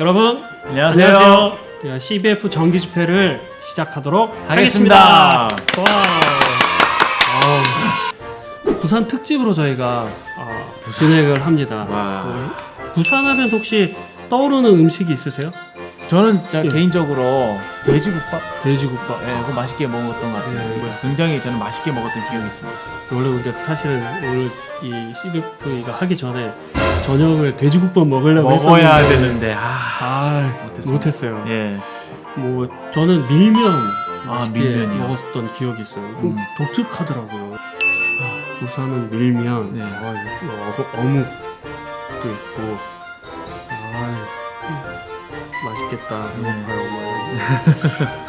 여러분 안녕하세요. 자, CBF 정기 집회를 시작하도록 하겠습니다. 하겠습니다. 어, 부산 특집으로 저희가 어, 진행을 합니다. 와. 어, 부산하면 혹시 떠오르는 음식이 있으세요? 저는 자, 예. 개인적으로 돼지국밥 돼지국밥. 예, 그거 맛있게 먹었던 것 같아요. 예, 그거 맞습니다. 굉장히 저는 맛있게 먹었던 기억이 있습니다. 원래 근데 사실 오늘 이 CBV가 하기 전에 저녁을 돼지국밥 먹으려고 먹어야 했었는데 되는데 아, 아. 못했어요. 예. 뭐 저는 밀면 아, 맛있게 밀면이요? 먹었던 기억이 있어요. 좀 음. 독특하더라고요. 아, 부산은 밀면, 네. 아, 어, 어묵도 있고, 아, 음, 맛있겠다. 배고파요. 뭐.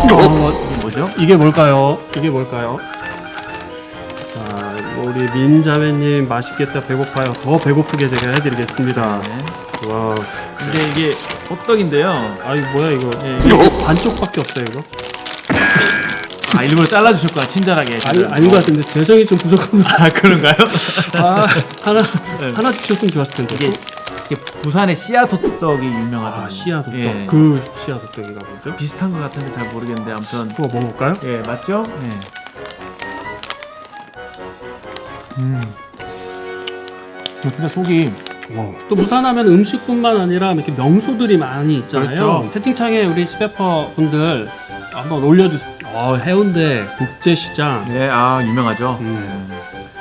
어, 이게 뭐죠? 이게 뭘까요? 이게 뭘까요? 자, 우리 민자매님 맛있겠다. 배고파요. 더 배고프게 제가 해드리겠습니다. 네. 와, 근데 이게 호떡인데요. 아 이거 뭐야 이거? 예, 이게 반쪽밖에 없어요 이거? 아, 일부러 잘라주셨구나 친절하게. 아니 아닌 것 같은데 재정이 좀 부족합니다. 아 그런가요? 아 하나 네. 하나 주셨으면 좋았을 텐데. 이게, 이게 부산의 씨앗 호떡이 유명하다. 아 씨앗 호떡. 예. 그 씨앗 호떡인가 보죠? 비슷한 것 같은데 잘 모르겠는데 아무튼 그거 먹어볼까요? 예 맞죠? 예. 음. 진짜 속이 또 부산하면 음식뿐만 아니라 이렇게 명소들이 많이 있잖아요. 그렇죠. 채팅창에 우리 스페퍼 분들 한번 올려주세요. 어, 해운대 국제시장, 네아 유명하죠. 음,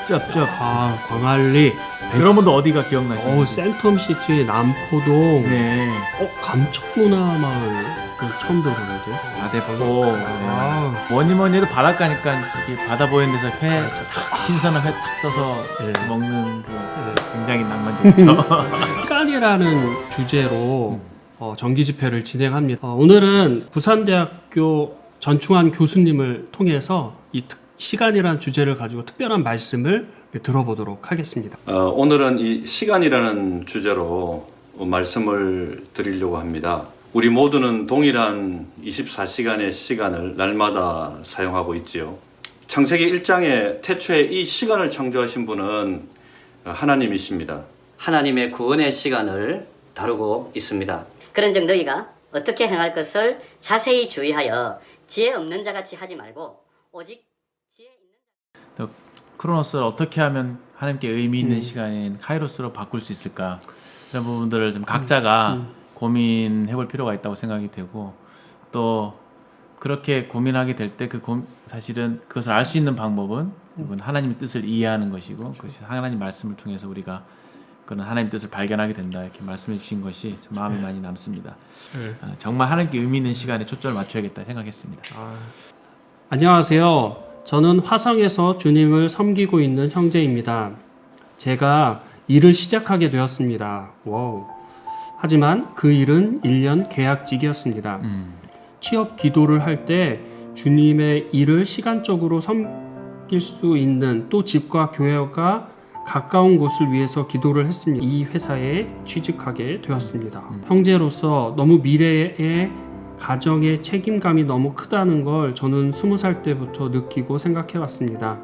쩝쩝. 아 광안리, 여러분도 어디가 기억나시나요? 어 센텀 시티, 남포동, 네. 어 감척문화마을 그 처음 들어보는데. 아 대포. 아, 네. 뭐니 뭐니 해도 바닷가니까 이렇게 바다 보이는 데서 회 탁, 신선한 회 탁 떠서 네. 먹는 그 네. 굉장히 낭만적이죠. 시간이라는 주제로 어, 정기 집회를 진행합니다. 어, 오늘은 부산대학교 전충환 교수님을 통해서 이 특- 시간이라는 주제를 가지고 특별한 말씀을 들어보도록 하겠습니다. 어, 오늘은 이 시간이라는 주제로 말씀을 드리려고 합니다. 우리 모두는 동일한 24시간의 시간을 날마다 사용하고 있지요. 창세기 1장에 태초에 이 시간을 창조하신 분은 하나님이십니다. 하나님의 구원의 시간을 다루고 있습니다. 그런즉 너희가 어떻게 행할 것을 자세히 주의하여 지혜 없는 자 같이 하지 말고 오직 지혜 있는 크로노스를 어떻게 하면 하나님께 의미 있는 시간인 카이로스로 바꿀 수 있을까? 이런 부분들을 좀 각자가 고민해볼 필요가 있다고 생각이 되고 또 그렇게 고민하게 될 때 그 사실은 그것을 알 수 있는 방법은 그건 하나님의 뜻을 이해하는 것이고 그것이 하나님 말씀을 통해서 우리가 그런 하나님 뜻을 발견하게 된다 이렇게 말씀해 주신 것이 참 마음에 많이 남습니다. 아, 정말 하나님께 의미 있는 시간에 초점을 맞춰야겠다 생각했습니다. 안녕하세요. 저는 화성에서 주님을 섬기고 있는 형제입니다. 제가 일을 시작하게 되었습니다. 와우. 하지만 그 일은 1년 계약직이었습니다. 취업 기도를 할 때 주님의 일을 시간적으로 섬길 수 있는 또 집과 교회가 가까운 곳을 위해서 기도를 했습니다. 이 회사에 취직하게 되었습니다. 형제로서 너무 미래에 가정의 책임감이 너무 크다는 걸 저는 스무 살 때부터 느끼고 생각해 왔습니다.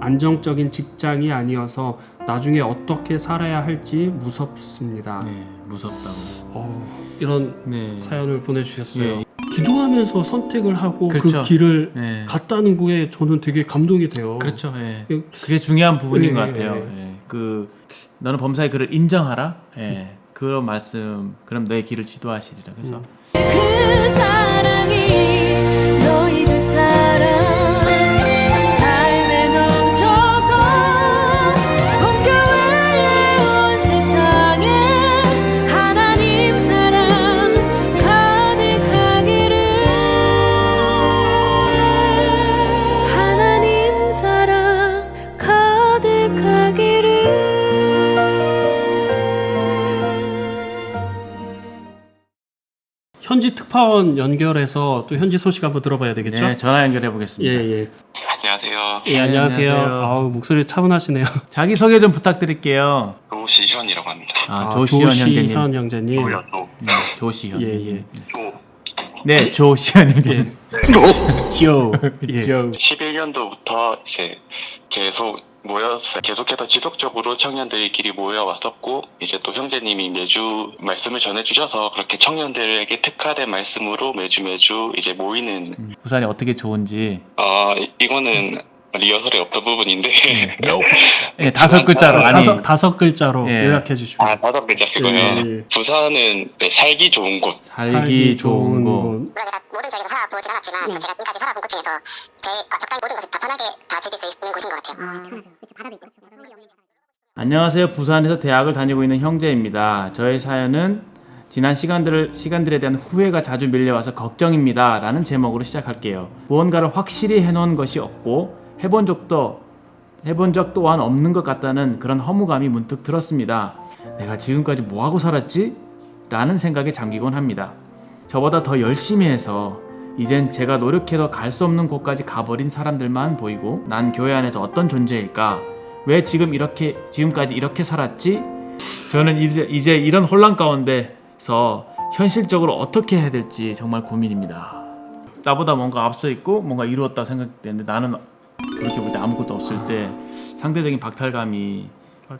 안정적인 직장이 아니어서 나중에 어떻게 살아야 할지 무섭습니다. 네, 무섭다고. 어, 이런 네. 사연을 보내주셨어요. 예. 기도하면서 선택을 하고 그렇죠. 그 길을 네. 갔다는 거에 저는 되게 감동이 돼요. 그렇죠. 예. 예. 그게 중요한 부분인 예, 것 예, 같아요. 예. 예. 그 너는 범사의 그를 인정하라. 예. 그런 말씀. 그럼 너의 길을 지도하시리라. 그래서 그 사랑이 현지 특파원 연결해서 또 현지 소식 한번 들어봐야 되겠죠? 네, 전화 연결해 예, 보겠습니다. 예. 안녕하세요. 예, 안녕하세요. 안녕하세요. 아우, 목소리 차분하시네요. 자기 소개 좀 부탁드릴게요. 조시현이라고 합니다. 아, 조시현 형제님. 조시현 형제님. 조야 조. 네, 조시현. 예, 예. 조. 네, 조시현 형제님. 조. 예. 11년도부터 이제 계속 모였어요. 계속해서 지속적으로 청년들끼리 모여왔었고 이제 또 형제님이 매주 말씀을 전해주셔서 그렇게 청년들에게 특화된 말씀으로 매주 매주 이제 모이는 부산이 어떻게 좋은지 아 이- 이거는 리허설에 없던 부분인데 예, 다섯 글자로 아니 다섯, 다섯 글자로 예. 요약해 주십시오. 아 다섯 글자 그거요. 예. 부산은 네, 살기 좋은 곳. 살기 좋은 곳. 곳. 물론 제가 모든 지역에서 살아보진 않았지만 또 제가 지금까지 살아본 곳 중에서 제일 어, 적당히 모든 것을 다 편하게 다 즐길 수 있는 곳인 것 같아요. 편하죠. 바다도 있고. 안녕하세요. 부산에서 대학을 다니고 있는 형제입니다. 저의 사연은 지난 시간들 시간들에 대한 후회가 자주 밀려와서 걱정입니다라는 제목으로 시작할게요. 무언가를 확실히 해놓은 것이 없고 해본 적도 해본 적 또한 없는 것 같다는 그런 허무감이 문득 들었습니다. 내가 지금까지 뭐 하고 살았지? 라는 생각에 잠기곤 합니다. 저보다 더 열심히 해서 이젠 제가 노력해도 갈 수 없는 곳까지 가버린 사람들만 보이고 난 교회 안에서 어떤 존재일까? 왜 지금 이렇게 지금까지 이렇게 살았지? 저는 이제 이제 이런 혼란 가운데서 현실적으로 어떻게 해야 될지 정말 고민입니다. 나보다 뭔가 앞서 있고 뭔가 이루었다 생각되는데 나는 그렇게 볼 때 아무것도 없을 때 상대적인 박탈감이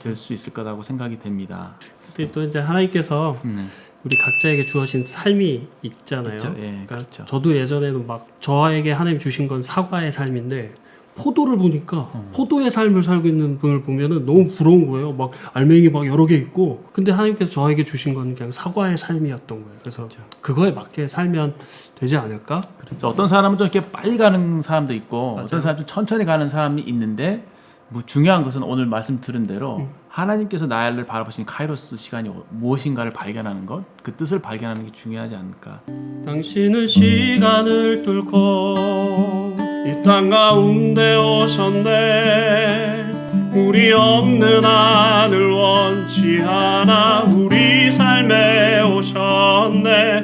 될 수 있을 거라고 생각이 됩니다. 근데 또 이제 하나님께서 음. 우리 각자에게 주어진 삶이 있잖아요. 있죠. 예, 그러니까 그렇죠. 저도 예전에는 막 저에게 하나님 주신 건 사과의 삶인데 포도를 보니까 음. 포도의 삶을 살고 있는 분을 보면은 너무 부러운 거예요. 막 알맹이 막 여러 개 있고. 근데 하나님께서 저에게 주신 건 그냥 사과의 삶이었던 거예요. 그래서 그렇죠. 그거에 맞게 살면 되지 않을까? 그래서 어떤 사람은 좀 이렇게 빨리 가는 사람도 있고 맞아요. 어떤 사람은 좀 천천히 가는 사람이 있는데 뭐 중요한 것은 오늘 말씀 들은 대로 음. 하나님께서 나를 바라보신 카이로스 시간이 무엇인가를 발견하는 것, 그 뜻을 발견하는 게 중요하지 않을까. 당신은 시간을 뚫고 이 땅 가운데 오셨네. 우리 없는 하늘 원치 않아 우리 삶에 오셨네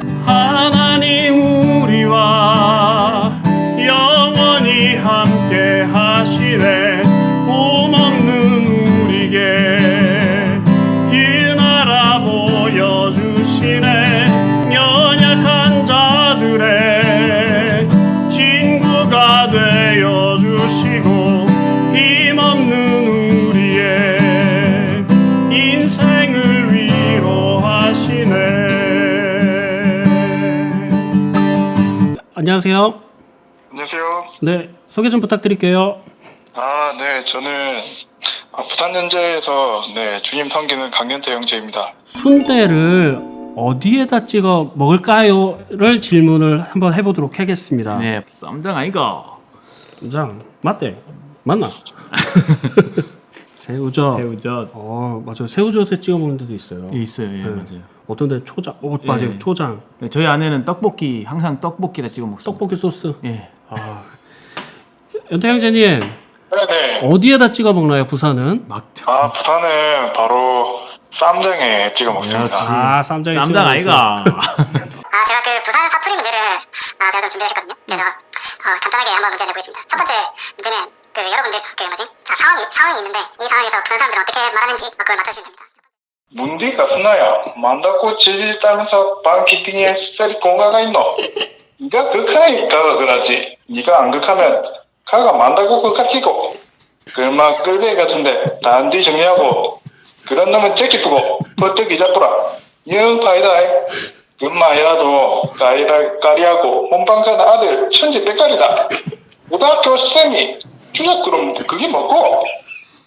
안녕하세요 안녕하세요. 네 소개 좀 부탁드릴게요 아, 네, 저는 아, 부산 연제에서 네 주님 섬기는 강연태 형제입니다. 순대를 어디에다 찍어 먹을까요?를 질문을 한번 해보도록 하겠습니다. 네, 쌈장 아이가. 장 맞대 맞나? 새우젓. 새우젓. 어 맞아요. 새우젓에 찍어 먹는 데도 있어요. 예, 있어요, 예, 네. 맞아요. 어떤 데 초장. 오 맞아요. 예. 초장. 네, 저희 아내는 떡볶이 항상 떡볶이다 찍어 먹습니다. 떡볶이 소스. 예. 아. 연태 형제님 네, 네. 어디에다 찍어 먹나요? 부산은? 막장. 아, 부산은 바로 쌈장에 찍어 먹습니다. 아 쌈장에 찍어 쌈장 먹었어요. 아이가. 아, 제가 그 부산 사투리 문제를 아, 제가 좀 준비를 했거든요. 그래서 어, 간단하게 한번 문제 내보겠습니다. 첫 번째 문제는 그 여러분들 그 뭐지? 자, 상황이 상황이 있는데 이 상황에서 부산 사람들은 어떻게 말하는지 그걸 맞춰주시면 됩니다. 문디가 스나야 만다고 질질 따면서 방 기팅에 셀 공가가 있노? 네가 극하니까 그러지. 네가 안 극하면 가가 만다고 극하키고. 그마 끌배 같은데 단디 정리하고 그런 놈은 째기쁘고 버뜩 이자쁘라. 영 파이다 금마이라도 까리라, 까리하고 몸빵간 아들 천지 빽깔이다. 고등학교 쌤이 주작 그럼 그게 뭐고?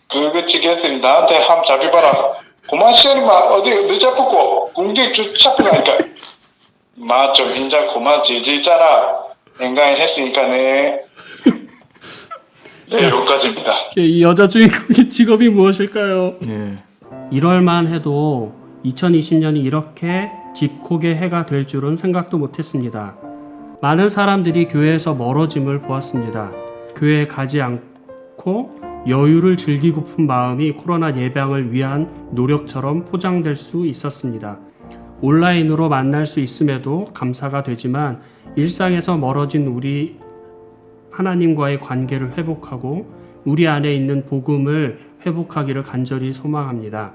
그거 지겠으니 나한테 함 잡혀봐라 고만 시간이마 어디 늦어붙고 공직 주착하니까 마좀 인자 고만 질질 짜라 냉간히 했으니까 네 네, 여기까지입니다. 예, 이 여자 주인공의 직업이 무엇일까요? 예. 1월만 해도 2020년이 이렇게 집콕의 해가 될 줄은 생각도 못했습니다. 많은 사람들이 교회에서 멀어짐을 보았습니다. 교회에 가지 않고 여유를 즐기고픈 마음이 코로나 예방을 위한 노력처럼 포장될 수 있었습니다. 온라인으로 만날 수 있음에도 감사가 되지만 일상에서 멀어진 우리 하나님과의 관계를 회복하고 우리 안에 있는 복음을 회복하기를 간절히 소망합니다.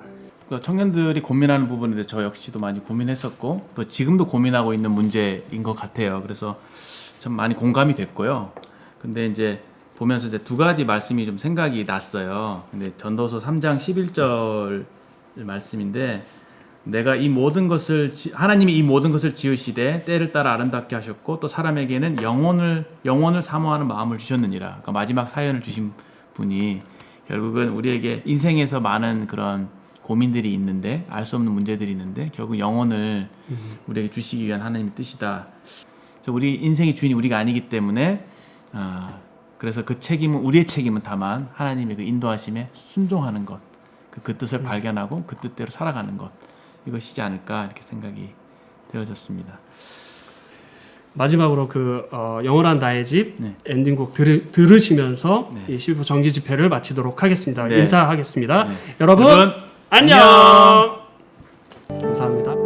그 청년들이 고민하는 대해서 저 역시도 많이 고민했었고 또 지금도 고민하고 있는 문제인 것 같아요. 그래서 참 많이 공감이 됐고요. 근데 이제 보면서 이제 두 가지 말씀이 좀 생각이 났어요. 근데 전도서 3장 11절 말씀인데 내가 이 모든 것을 지- 하나님이 이 모든 것을 지으시되 때를 따라 아름답게 하셨고 또 사람에게는 영혼을 영혼을 사모하는 마음을 주셨느니라. 그러니까 마지막 사연을 주신 분이 결국은 우리에게 인생에서 많은 그런 고민들이 있는데 알 수 없는 문제들이 있는데 결국 영혼을 우리에게 주시기 위한 하나님의 뜻이다. 그래서 우리 인생의 주인이 우리가 아니기 때문에 아, 그래서 그 책임은 우리의 책임은 다만 하나님의 그 인도하심에 순종하는 것, 그, 그 뜻을 발견하고 그 뜻대로 살아가는 것 이것이지 않을까 이렇게 생각이 되어졌습니다. 마지막으로 그 어, 영원한 나의 집 네. 엔딩곡 들, 들으시면서 네. 이 12호 정기 집회를 마치도록 하겠습니다. 네. 인사하겠습니다. 네. 여러분, 여러분, 안녕. 안녕. 감사합니다.